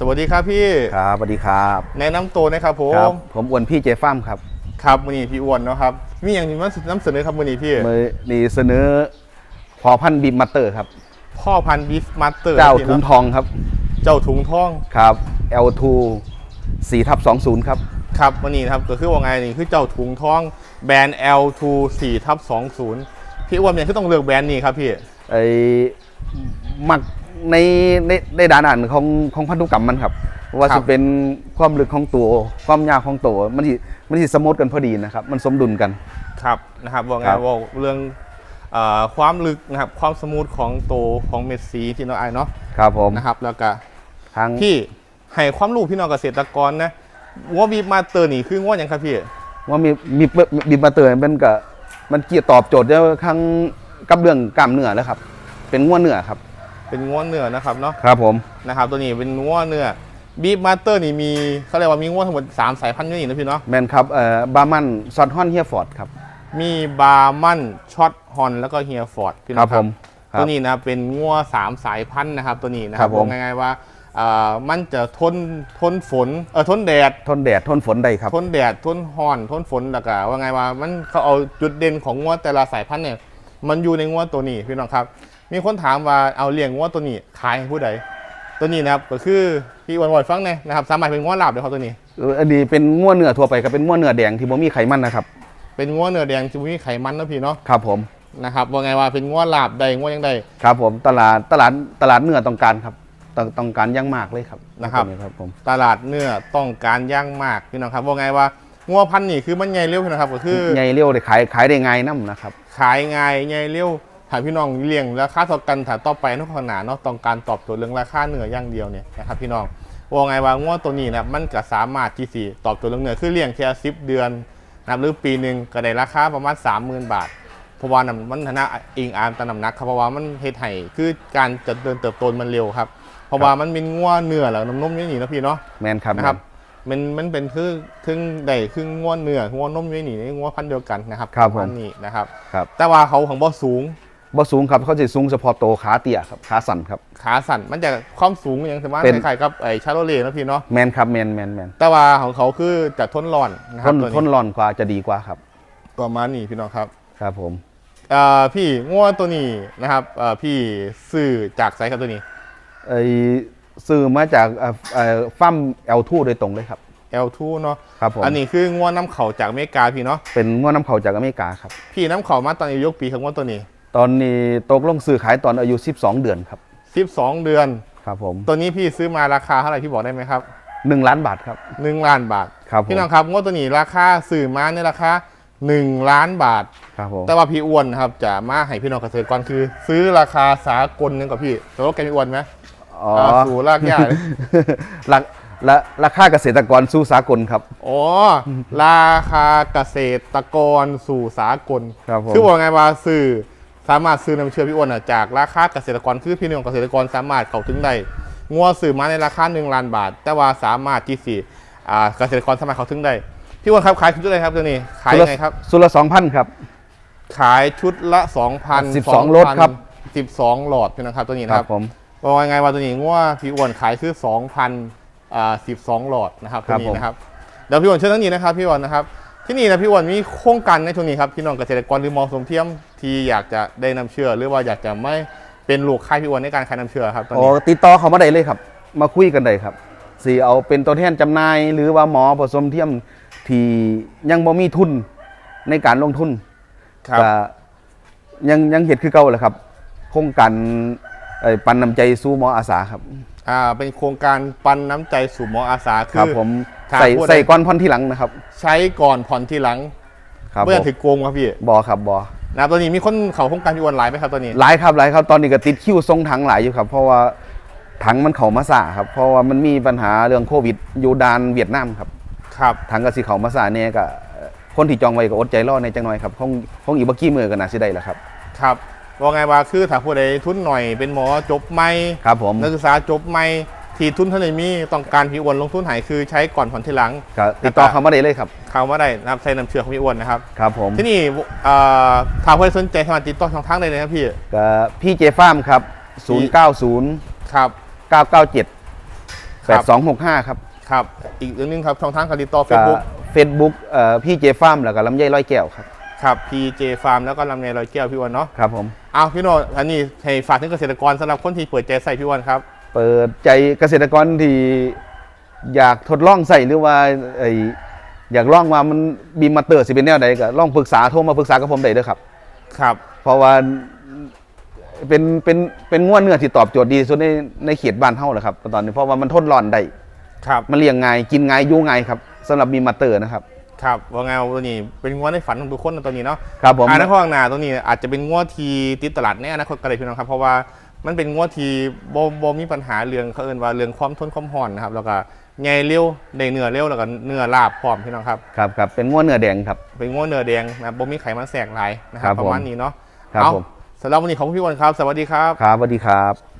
สวัสดีครับพี่ครับสวัสดีครับแนะนำตัวนะครับผครับมผมอ้วนพี่เจฟ้ามครับครับมือนี้พี่อ้วนเนาะครับมีอย่างที่มานำเสนอครับมือนี้พี่มือนี่เสนอพอพันธุ์บีมมัตเตอร์ครับพ่อพันธุ์บีฟมาสเตอร์เจ้าถุงทองครับ เจ้าถุงทองครับ L2 4ทับ20 ครับครับวันนี้นะครับก็คือว่าไงนี่คือเจ้าถุงทองแบรนด์ L2 4ทับ20พี่อ้วนเนี่ยคือต้องเลือกแบรนด์นี้ครับพี่ไอ้มัก ในในในด้านอ่านของของพันธุกรรมมันครับ ว่าครัจะบเป็นความลึกของตัวความยาวของตัวมันสิมันสิสมดกันพอดีนะครับ มันสมดุลกันครับนะครับว่าไงครับว่าเรื่องเอ่อความลึกนะครับความสมูทของตัวของเม็ดสีที่เราไอายเนาะครับผมนะครับแล้วก็ทางพี่ให้ความรู้พี่น้องเกษตรกรนะว่าบีฟมาสเตอร์นี่คือว่าอย่างครับพี่ว่ามีมีบีมมัตเตอร์มันก็มันเกี่ยวตอบโจทย์เรื่องข้างกับเรื่องกล้ามเนื้อแล้วครับ เป็นง่วนเนื้อครับ เป็นง้วเนื้อนะครับเนาะครับผมนะครับตัวนี้เป็นง้วเนื้อบีฟมาสเตอร์นี่มีเขาเรียกว่ามีง้วทั้งหมด3สายพันธุ์อยู่นี่นะพี่เนาะแมนครับเอ่อบาร์มันซอนฮอนเฮียฟอร์ดครับมีบาร์มันช็อตฮอนแล้วก็เฮียฟอร์ดพี่คน้รัอบงคผรับมครับตัวนี้นะเป็นง้วสามสายพันธุ์นะครับตัวนี้นะคครัรับบผมบอกง่ายๆว่าเอ่อมันจะทนทนฝนเออทนแดดทนแดดทนฝนได้ครับ ทนแดดทนฮ้อนทนฝนแล้วก็ว่าไงว่ามันเขาเอาจุดเด่นของง้วแต่ละสายพันธุ์เนี่ยมันอยู่ในง้วตัวนี้พี่น้องครับ มีคนถามว่าเอาเลี้ยงง้วตัวนี้ขายให้ผู้ใดตัวนี้นะครับก็คือพี่วันวอยฟังเนี่ยนะครับสามารถเป็นง้วหลับเดี๋ยวเขาตัวนี้เอ่ออันนี้เป็นง่วนเนื้อทั่วไปก็เป็นง่วนเนื้อแดงที่บ่มีไขมันนะครับ เป็นง้วเนื้อแดงที่ไม่มีไขมันนะพี่เนาะครับผมนะครับว่าไงว่าเป็นง้วหลาบใดง้วยังใดครับผมตลาดตลาดตลาดเนื้อต้องการครับต้องต้องการอยังมากเลยครับนะครับตัวครับผมตลาดเนื้อต้องการย่างมากพี่น้องครับว่าไงว่าง้วพันธุ์นี่คือมันใหญ่เร็วพี่น้องครับก็คือใหญ่เร็วได้ขายขายได้ง่ายน้ำนะครับ ขายง่ายใหญ่เร็ว ถ้าพี่น้องเลี้ยงราคาเท่ากันถ้าต่อไปนอกขนาดเนาะต้องการตอบโจทย์เรื่องราคาเนื้อย่างเดียวเนี่ยนะครับพี่น้องว่าไงว่าง้วตัวนี้นะมันก็สามารถที่สีตอบโจทย์เรื่องเนื้อคือเลี้ยงแค่สิบเดือนนะครับหรือปีหนึ่งก็ได้ราคาประมาณ30,000 บาทเพราะว่านํมันฐานะอิงอามตามน้ำหนักครับเพราะว่ามันเฮ็ดให้คือการเจะเดินเติบโตมันเร็วครับเพราะว่ามันเป็นงัวเนื้อแล้วน้ำนมอย่างนี้นะพี่เนาะแมนครับนะครับมันมันเป็นคือครึ่งได้ครึ่งงัวเนื้องัวนมอย่างนี้งัวพันธุ์เดียวกันนะครับครับผมพันธุ์นี้นะครับครับ แต่ว่าเขาของบ่สูง บ่สูงครับเขาจะสูงเฉพาะโตวขาเตี้ยครับขาสั่นครับ ขาสั่นมันจะความสูงอย่างสมมติเป็น คล้ายๆกับไอ้ชาโรเล่นะพี่เนาะแมนครับแมนแมนแมนแต่ว่าของเขาคือจะทนร้อนนะคทรับนตัวทนนี้ร้อนกว่าจะดีกว่าครับ ประมาณนี้พี่น้องครับครับผมเอ่อพี่งัวตัวนี้นะครับเอ่อพี่ซื้อจากไซส์ครับตัวนี้ ไอ้ซื้อมาจากเอ่อเอ่อฟั่ม L2 โดยตรงเลยครับ L2 เนาะครับผมอันนี้คืองัวน้ำเขาจากอเมริกาพี่เนาะเป็นง้วน้ำเขาจากอเมริกาครับพี่น้ำเขามาตอนอายุยกปีของงัวตัวนี้ ตอนนี้ตกลงซื้อขายตอนอายุ 12 เดือนครับ 12 เดือน ครับผมตัวนี้พี่ซื้อมาราคาเท่าไหร่พี่บอกได้ไหมครับ 1 ล้านบาทครับ 1 ล้านบาทครับผมพี่น้องครับงวดตัวนี้ราคาซื้อมาในราคา1 ล้านบาทครับผมแต่ว่าพี่อ้วนนะครับจะมาให้พี่น้องเกษตรกรคือ ซื้อราคาสากลนึงกับพี่แต่ว่าแกพี่อ้วนไหมอ๋ออ่าสู่รากหญ้าราราราคาเกษตรกรสู้สากลครับ อ๋อ ราคาเกษตรกรสู่สากลครับผมคือบอกไงว่าซื้อ สามารถซื้อนำเชื่อพี่อ้วนอะจากราคาเกษตรกรคือพี่น้องเกษตรกรสามารถเข้าถึงได้งัวซื้อมาในราคา1ล้านบาท แต่ว่าสามารถที่สี่อ่าเกษตรกรสามารถเข้าถึงได้พี่อ้วนครับขายชุดอะไรครับตัวนี้ขายยังไงครับสุดละ2,000ครับ ขายชุดละ2,000 12รถครับ12หลอดพี่นะครับตัวนี้คนะรัครับบผมบอกว่าไงว่าตัวนี้งัวพี่อ้วนขายคือ2,000อ่า12หลอดนะครับตัวนี้นะครับเดี๋ยวพี่อ้วนเชิญทั้งนี้นะครับพี่อ้วนนะครับ ที่นี่นะพี่อ้วนมีโครงการในช่วงนี้ครับพี่น้องเกษตรกรหรือมองสมเทียมที่อยากจะได้นำเชื่อ หรือว่าอยากจะไม่เป็นลูกค่ายพี่อ้วนในการขายน้ำเชื่อครับตอนโอ้นี้ติดต่อเขามาได้เลยครับ มาคุยกันได้ครับสีเอาเป็นตัวแทนจำหน่าย หรือว่าหมอผสมเทียมที่ยังบ่มีทุนในการลงทุนครับ ก็ยังยังเห็ดคือเก่าแหละครับ โครงการเอ่อปันน้ำใจสู้หมออาสาครับ อ่าเป็นโครงการปันน้ำใจสู่หมออาสาคืครับอผมทาง ใส่ผู้ใดใส่ก้อนพ่อนที่หลังนะครับ ใช้ก่อนผ่อนทีหลังครับเพื่อผมถือโกงครับพี่บอครับบอนะครับตอนนี้มีคนเขาโครงการพี่อ้วนหลายไหมครับตอนนี้หลายครับหลายครับตอนนี้ก็ติดคิวทรงถังหลายอยู่ครับ เพราะว่าถังมันเขามาสาครับ เพราะว่ามันมีปัญหาเรื่องโควิดอยู่ดานเวียดนามครับครับถังกสิเขามาสาเนี่ยก็คนที่จองไว้ก็อดใจรอในจังหน่อยครับคงคงอีกบ่กี่มือก็น่าสิได้แล้วครับครับว่าไงว่าคือถ้าผู้ใดทุนหน่อยเป็นหมอจบใหม่ครับผมนักศึกษาจบใหม่ ที่ทุนเท่าไหร่มีต้องการพี่อ้วนลงทุนหายคือใช้ก่อนผ่อนทีหลังก็ติดต่อเขามาได้เลยครับเขาว่าได้นะครับใช้น้ำเชื่อของพี่อ้วนนะครับครับผมที่นี่เอ่อถ้าผู้ใดสนใจสามารถติดต่อช่องทางได้เลยนะครับพี่ก็พี่เจฟาร์มครับ 090ครับ997ครับ8265ครับครับอีกเรื่องหนึงครับช่องทางการติดต่อเฟกัซบบุ๊กเฟซบุ๊กเอ่อพี่เจฟาร์มแล้วก็ลำไยร้อยแก้วครับครับ PJ Farm แล้วก็ลำไยลอยแก้วพี่วันเนาะครับผมเอาพี่โนอันนี้ให้ฝากถึงเกษตรกรสำหรับคนที่เปิดใจใส่พี่วันครับ เปิดใจเกษตรกรที่อยากทดลองใส่หรือว่าไออยากลองว่ามันบีมมาเตอร์สิเป็นแนวใดก็ลองปรึกษาโทรมาปรึกษากับผมได้เด้อครับ ครับ เพราะว่าเป็นเป็นเป็นง่วนเนื้อที่ตอบโจทย์ดีที่สุดในในเขตบ้านเฮาแหละครับตอนนี้เพราะว่ามันทนร้อนได้ครับ มันเลี้ยงง่ายกินง่ายอยู่ง่ายครับสำหรับบีมมาเตอร์นะครับ ครับว่าไงว่าตัวนี้เป็นงวดในฝันของทุกคนนะตัวนี้เนาะครับผมอนาคตข้างหน้าตัวนี้อาจจะเป็นงวดทีติดตลาดแน่อนาคตก็เลยพี่น้องครับเพราะว่า มันเป็นงวดทีโบโบมีปัญหาเรื่องเขาเอินว่าเรื่องความทนความห่อนนะครับ แล้วก็ไงเร็วในเนื้อเร็วแล้วก็เนื้อลาบพร้อมพี่น้องครับ ครับครับเป็นง่วนเนื้อแดงครับ เป็นงวดเนื้อแดงนะโบมีไขมันแสกหลายนะคครัรับบผม ประมาณนี้เนาะครับเอาผมสำหรับวันนี้ขอบคุณพี่วันครับ สวัสดีครับ ครับสวัสดีครับ